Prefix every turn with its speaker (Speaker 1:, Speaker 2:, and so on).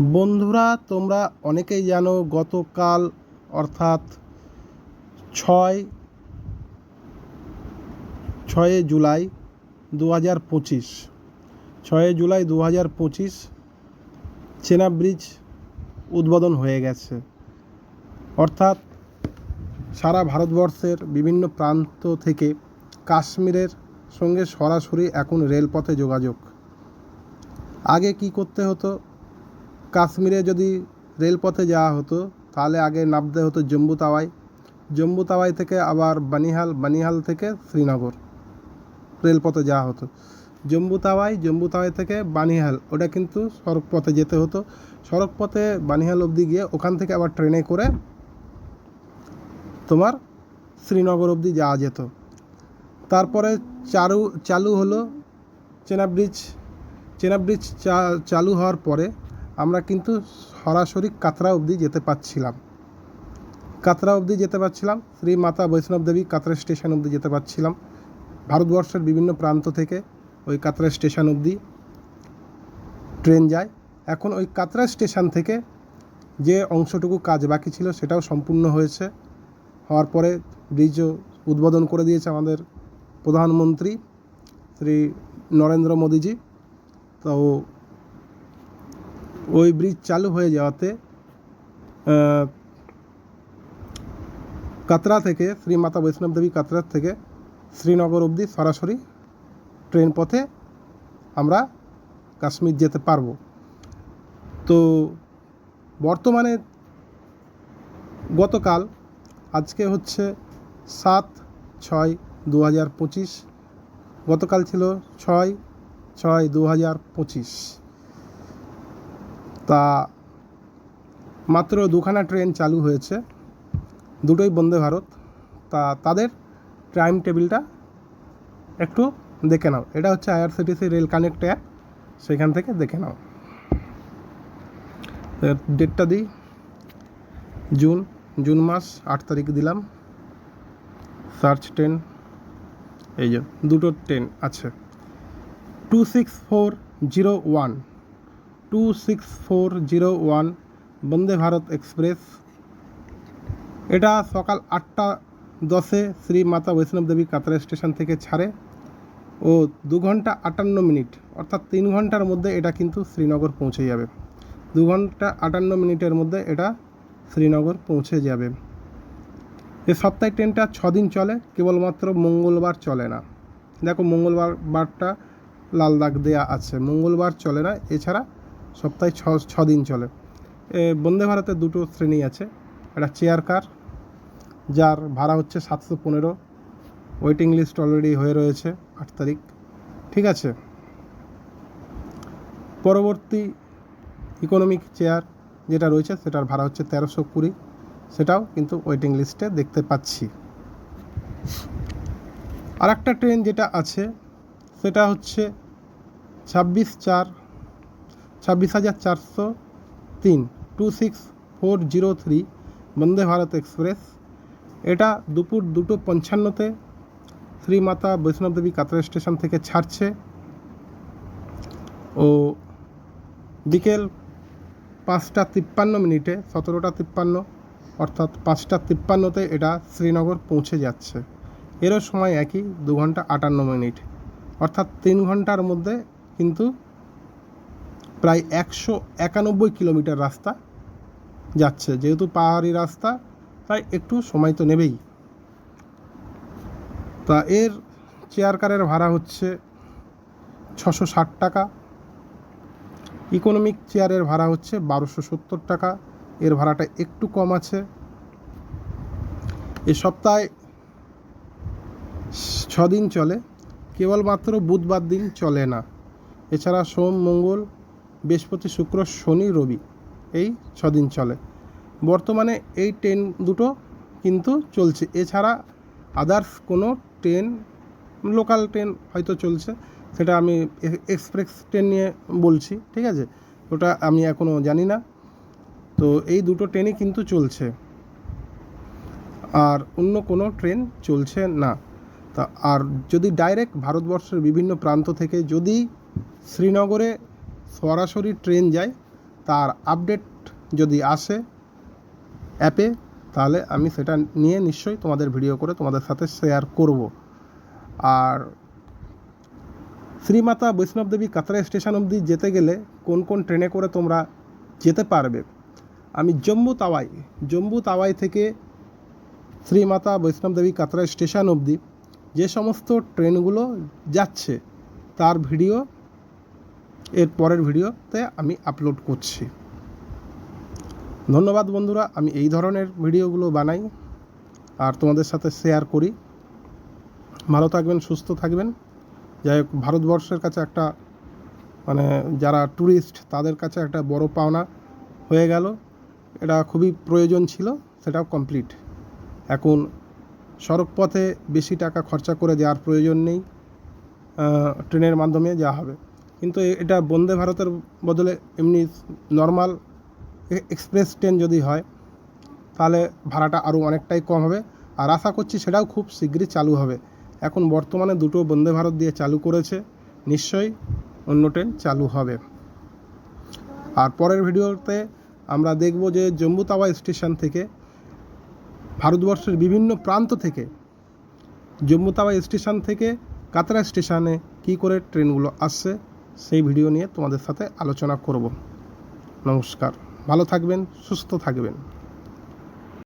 Speaker 1: বন্ধুরা, তোমরা অনেকেই জানো গতকাল, অর্থাৎ ছয়, ছয়ে জুলাই দু হাজার পঁচিশ, ছয়ে জুলাই দু হাজার পঁচিশ চেনা ব্রিজ উদ্বোধন হয়ে গেছে। অর্থাৎ সারা ভারতবর্ষের বিভিন্ন প্রান্ত থেকে কাশ্মীরের সঙ্গে সরাসরি এখন রেলপথে যোগাযোগ। আগে কি করতে হতো? কাশ্মীরে যদি রেলপথে যাওয়া হতো, তাহলে আগে নামতে হতো জম্বু তাওয়াই। জম্বু তাওয়াই থেকে আবার বানিহাল বানিহাল থেকে শ্রীনগর রেলপথে যাওয়া হতো। জম্বু তাওয়াই জম্বু তাওয়াই থেকে বানিহাল, ওটা কিন্তু সড়ক পথে যেতে হতো। সড়ক পথে বানিহাল অবধি গিয়ে ওখান থেকে আবার ট্রেনে করে তোমার শ্রীনগর অবধি যাওয়া যেত। তারপরে চালু চালু হলো চেনা ব্রিজ। চেনা ব্রিজ চা- চালু হওয়ার পরে আমরা কিন্তু সরাসরি কাতরা অবধি যেতে পারছিলাম। কাতরা অবধি যেতে পারছিলাম, শ্রী মাতা বৈষ্ণব দেবী কাতরা স্টেশন অবধি যেতে পারছিলাম। ভারতবর্ষের বিভিন্ন প্রান্ত থেকে ওই কাতরা স্টেশন অবধি ট্রেন যায়। এখন ওই কাতরা স্টেশন থেকে যে অংশটুকু কাজ বাকি ছিল সেটাও সম্পূর্ণ হয়েছে। হওয়ার পরে ব্রিজও উদ্বোধন করে দিয়েছে আমাদের প্রধানমন্ত্রী শ্রী নরেন্দ্র মোদীজি। তো ওই ব্রিজ চালু হয়ে যাওয়াতে কাতরা থেকে শ্রী মাতা বৈষ্ণব দেবী কাতরা থেকে শ্রীনগর অবধি সরাসরি ট্রেন পথে আমরা কাশ্মীর যেতে পারব। তো বর্তমানে গতকাল, আজকে হচ্ছে সাত ছয় দু হাজার পঁচিশ, গতকাল ছিল ছয় ছয় দু হাজার পঁচিশ। তা মাত্র দুখানা ট্রেন চালু হয়েছে। দুটোই বন্দে ভারত। তা তাদের টাইম টেবিলটা একটু দেখে নাও। এটা হচ্ছে আইআরসিটিসি রেল কানেক্ট অ্যাপ। সেখান থেকে দেখে নাও। ডেটটা দিই। জুন জুন মাস, আট তারিখ দিলাম। Search train. এই যে, দুটো ট্রেন আছে। Two six four zero one. Two six four zero one Vande Bharat express এটা সকাল আটটা দশে শ্রী মাতা বৈষ্ণব দেবী কাতরা স্টেশন থেকে ছাড়ে ও দু ঘণ্টা আটান্ন মিনিট, অর্থাৎ তিন ঘণ্টার মধ্যে এটা কিন্তু শ্রীনগর পৌঁছে যাবে। দু ঘণ্টা আটান্ন মিনিটের মধ্যে এটা শ্রীনগর পৌঁছে যাবে। এই সপ্তাহে ট্রেনটা দিন চলে, কেবলমাত্র মঙ্গলবার চলে না। দেখো মঙ্গলবার বারটা লাল দাগ দেয়া আছে, মঙ্গলবার চলে না, এছাড়া সপ্তাহে ছ ছ দিন চলে। বন্দে ভারতের দুটো শ্রেণি আছে। একটা চেয়ার কার, যার ভাড়া হচ্ছে সাতশো পনেরো। ওয়েটিং লিস্ট অলরেডি হয়ে রয়েছে আট তারিখ। ঠিক আছে? পরবর্তী ইকোনমিক চেয়ার যেটা রয়েছে, সেটার ভাড়া হচ্ছে তেরোশো কুড়ি। সেটাও কিন্তু ওয়েটিং লিস্টে দেখতে পাচ্ছি। আর একটা ট্রেন যেটা আছে, সেটা হচ্ছে ছাব্বিশ চার ছাব্বিশ হাজার চারশো তিন two six four zero three Vande Bharat express. এটা দুপুর দুটো পঞ্চান্নতে শ্রীমাতা বৈষ্ণব দেবী কাতরা স্টেশন থেকে ছাড়ছে। ও বিকেল পাঁচটা তিপ্পান্ন মিনিটে, সতেরোটা তিপ্পান্ন, অর্থাৎ পাঁচটা তিপ্পান্নতে এটা শ্রীনগর পৌঁছে যাচ্ছে। এরও সময় একই, দু ঘণ্টা আটান্ন মিনিট। অর্থাৎ তিন ঘণ্টার মধ্যে কিন্তু প্রায় একশো একানব্বই কিলোমিটার রাস্তা যাচ্ছে। যেহেতু পাহাড়ি রাস্তা, তাই একটু সময় তো নেবেই। তা এর চেয়ার কারের ভাড়া হচ্ছে ছশো ষাট টাকা। ইকোনমিক চেয়ারের ভাড়া হচ্ছে বারোশো সত্তর টাকা। এর ভাড়াটা একটু কম আছে। এ সপ্তাহে ছদিন চলে। কেবলমাত্র বুধবার দিন চলে না। এছাড়া সোম, মঙ্গল বৃহস্পতি, শুক্র, শনি, রবি এই ছদিন চলে। বর্তমানে এই ট্রেন দুটো কিন্তু চলছে। এছাড়া আদার্স কোনো ট্রেন লোকাল ট্রেন হয়তো চলছে, সেটা আমি এক্সপ্রেস ট্রেন নিয়ে বলছি, ঠিক আছে? ওটা আমি এখনও জানি না। তো এই দুটো ট্রেনই কিন্তু চলছে। আর অন্য কোনো ট্রেন চলছে না। তা আর যদি ডাইরেক্ট ভারতবর্ষের বিভিন্ন প্রান্ত থেকে যদি শ্রীনগরে সরাসরি ট্রেন যায়, তার আপডেট যদি আসে অ্যাপে, তাহলে আমি সেটা নিয়ে নিশ্চয়ই তোমাদের ভিডিও করে তোমাদের সাথে শেয়ার করব। আর শ্রীমাতা বৈষ্ণব দেবী কাতরা স্টেশন অবধি যেতে গেলে কোন কোন ট্রেনে করে তোমরা যেতে পারবে? আমি জম্মু তাওয়াই জম্মু তাওয়াই থেকে শ্রীমাতা বৈষ্ণব দেবী কাতরা স্টেশন অবধি যে সমস্ত ট্রেনগুলো যাচ্ছে, তার ভিডিও এর পরের ভিডিওতে আমি আপলোড করছি। ধন্যবাদ বন্ধুরা, আমি এই ধরনের ভিডিওগুলো বানাই আর তোমাদের সাথে শেয়ার করি। ভালো থাকবেন, সুস্থ থাকবেন। যাই হোক, ভারতবর্ষের কাছে একটা মানে যারা ট্যুরিস্ট তাদের কাছে একটা বড় পাওনা হয়ে গেল। এটা খুবই প্রয়োজন ছিল, সেটাও কমপ্লিট এখন সড়ক পথে বেশি টাকা খরচা করে যাওয়ার প্রয়োজন নেই ট্রেনের মাধ্যমে যাওয়া হবে। কিন্তু এটা বন্দে ভারতের বদলে এমনি নর্মাল এক্সপ্রেস ট্রেন যদি হয়, তাহলে ভাড়াটা আরও অনেকটাই কম হবে। আর আশা করছি সেটাও খুব শীঘ্রই চালু হবে। এখন বর্তমানে দুটো বন্দে ভারত দিয়ে চালু করেছে, নিশ্চয়ই অন্য ট্রেন চালু হবে। আর পরের ভিডিওতে আমরা দেখব যে জম্মু তাওয়া স্টেশন থেকে ভারতবর্ষের বিভিন্ন প্রান্ত থেকে জম্মু তাওয়া স্টেশন থেকে কাতরা স্টেশনে কী করে ট্রেনগুলো আসছে। সেই ভিডিও নিয়ে তোমাদের সাথে আলোচনা করব। নমস্কার। ভালো থাকবেন সুস্থ থাকবেন।